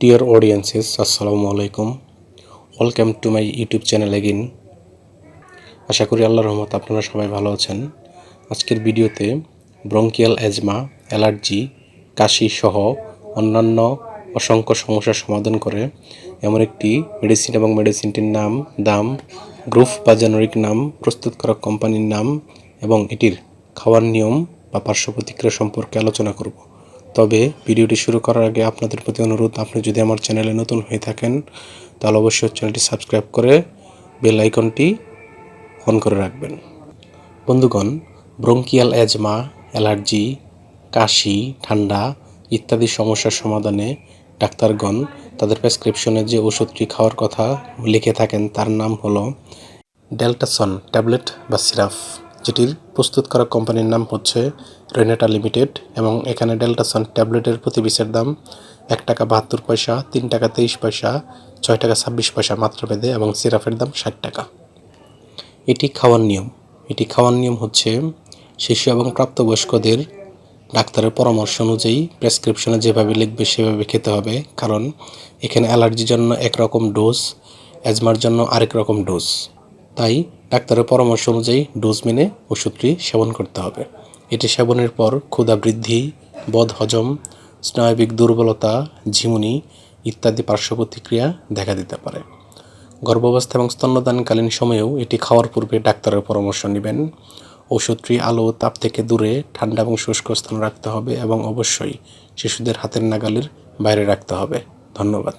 Dear audiences, Assalamu alaikum. Welcome to my YouTube channel again. আশা করি আল্লাহর রহমত আপনারা সবাই ভালো আছেন আজকের ভিডিওতে ব্রঙ্কিয়াল অ্যাজমা অ্যালার্জি কাশি সহ অন্যান্য অসংখ্য সমস্যার সমাধান করে এমন একটি মেডিসিন এবং মেডিসিনটির নাম দাম গ্রুপ বা জেনারিক নাম প্রস্তুত করা কোম্পানির নাম এবং এটির খাওয়ার নিয়ম বা পার্শ্ব প্রতিক্রিয়া সম্পর্কে আলোচনা করব তবে ভিডিওটি শুরু করার আগে আপনাদের প্রতি অনুরোধ, আপনি যদি আমার চ্যানেলে নতুন হয়ে থাকেন, তাহলে অবশ্যই চ্যানেলটি সাবস্ক্রাইব করে বেল আইকনটি অন করে রাখবেন। বন্ধুগণ, ব্রঙ্কিয়াল অ্যাজমা অ্যালার্জি, কাশি, ঠান্ডা ইত্যাদি সমস্যার সমাধানে ডাক্তারগণ তাদের প্রেসক্রিপশনে যে ওষুধটি খাওয়ার কথা লিখে থাকেন, তার নাম হলো ডেল্টাসন ট্যাবলেট বা সিরাপ যেটির প্রস্তুত করা কোম্পানির নাম হচ্ছে রেনেটা লিমিটেড এবং এখানে ডেল্টাসন ট্যাবলেটের প্রতি পিসের দাম এক টাকা বাহাত্তর পয়সা, তিন টাকা তেইশ পয়সা, ছয় টাকা ছাব্বিশ পয়সা মাত্রা ভেদে এবং সিরাপের দাম ষাট টাকা। এটি খাওয়ার নিয়ম। এটি খাওয়ার নিয়ম হচ্ছে শিশু এবং প্রাপ্তবয়স্কদের ডাক্তারের পরামর্শ অনুযায়ী প্রেসক্রিপশনে যেভাবে লিখবে সেভাবে খেতে হবে, কারণ এখানে অ্যালার্জির জন্য একরকম ডোজ, অ্যাজমার জন্য আরেক রকম ডোজ। তাই ডাক্তারের পরামর্শ অনুযায়ী ডোজ মেনে ওষুধটি সেবন করতে হবে। এটি সেবনের পর ক্ষুধা বৃদ্ধি, বদ হজম, স্নায়বিক দুর্বলতা, ঝিমুনি ইত্যাদি পার্শ্ব প্রতিক্রিয়া দেখা দিতে পারে। গর্ভাবস্থা এবং স্তন্যদানকালীন সময়েও এটি খাওয়ার পূর্বে ডাক্তারের পরামর্শ নেবেন। ওষুধটি আলো, তাপ থেকে দূরে, ঠান্ডা এবং শুষ্ক স্থানে রাখতে হবে এবং অবশ্যই শিশুদের হাতের নাগালের বাইরে রাখতে হবে। ধন্যবাদ।